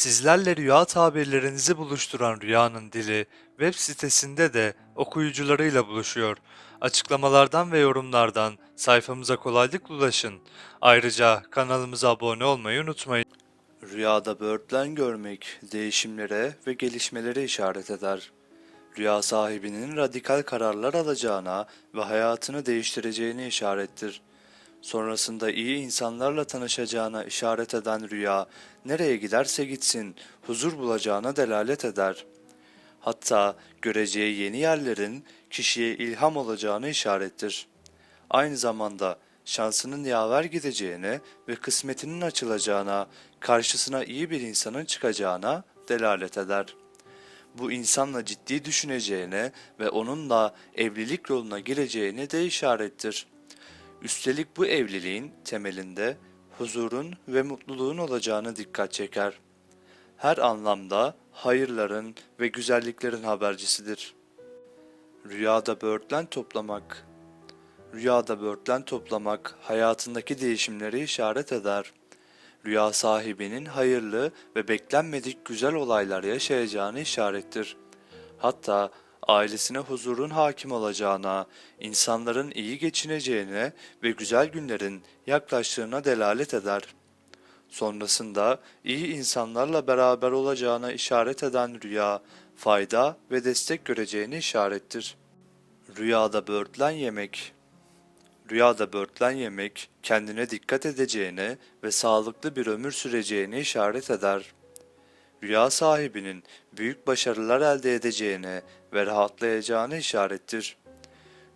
Sizlerle rüya tabirlerinizi buluşturan Rüyanın Dili web sitesinde de okuyucularıyla buluşuyor. Açıklamalardan ve yorumlardan sayfamıza kolaylıkla ulaşın. Ayrıca kanalımıza abone olmayı unutmayın. Rüyada böğürtlen görmek değişimlere ve gelişmelere işaret eder. Rüya sahibinin radikal kararlar alacağına ve hayatını değiştireceğine işarettir. Sonrasında iyi insanlarla tanışacağına işaret eden rüya, nereye giderse gitsin huzur bulacağına delalet eder. Hatta göreceği yeni yerlerin kişiye ilham olacağını işarettir. Aynı zamanda şansının yaver gideceğine ve kısmetinin açılacağına, karşısına iyi bir insanın çıkacağına delalet eder. Bu insanla ciddi düşüneceğine ve onunla evlilik yoluna gireceğine de işarettir. Üstelik bu evliliğin temelinde huzurun ve mutluluğun olacağını dikkat çeker. Her anlamda hayırların ve güzelliklerin habercisidir. Rüyada böğürtlen toplamak Rüyada böğürtlen toplamak hayatındaki değişimleri işaret eder. Rüya sahibinin hayırlı ve beklenmedik güzel olaylar yaşayacağını işarettir. Hatta ailesine huzurun hakim olacağına, insanların iyi geçineceğine ve güzel günlerin yaklaştığına delalet eder. Sonrasında iyi insanlarla beraber olacağına işaret eden rüya, fayda ve destek göreceğini işarettir. Rüyada böğürtlen yemek Rüyada böğürtlen yemek, kendine dikkat edeceğine ve sağlıklı bir ömür süreceğine işaret eder. Rüya sahibinin büyük başarılar elde edeceğine ve rahatlayacağına işarettir.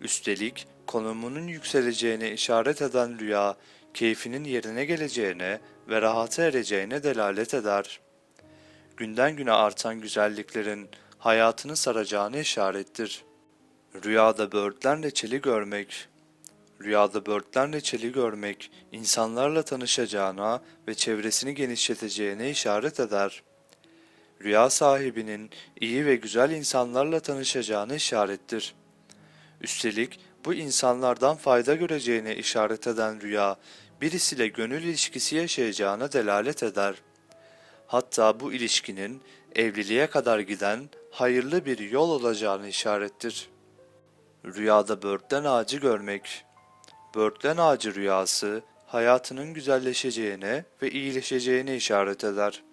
Üstelik konumunun yükseleceğine işaret eden rüya, keyfinin yerine geleceğine ve rahata ereceğine delalet eder. Günden güne artan güzelliklerin hayatını saracağına işarettir. Rüyada böğürtlen reçeli görmek Rüyada böğürtlen reçeli görmek, insanlarla tanışacağına ve çevresini genişleteceğine işaret eder. Rüya sahibinin iyi ve güzel insanlarla tanışacağına işarettir. Üstelik bu insanlardan fayda göreceğine işaret eden rüya, birisiyle gönül ilişkisi yaşayacağına delalet eder. Hatta bu ilişkinin evliliğe kadar giden hayırlı bir yol olacağını işarettir. Rüyada böğürtlen ağacı görmek Böğürtlen ağacı rüyası hayatının güzelleşeceğine ve iyileşeceğine işaret eder.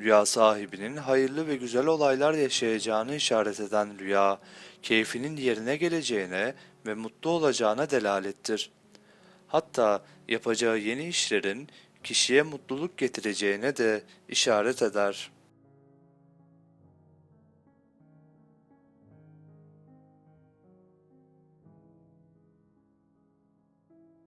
Rüya sahibinin hayırlı ve güzel olaylar yaşayacağını işaret eden rüya, keyfinin yerine geleceğine ve mutlu olacağına delalettir. Hatta yapacağı yeni işlerin kişiye mutluluk getireceğine de işaret eder.''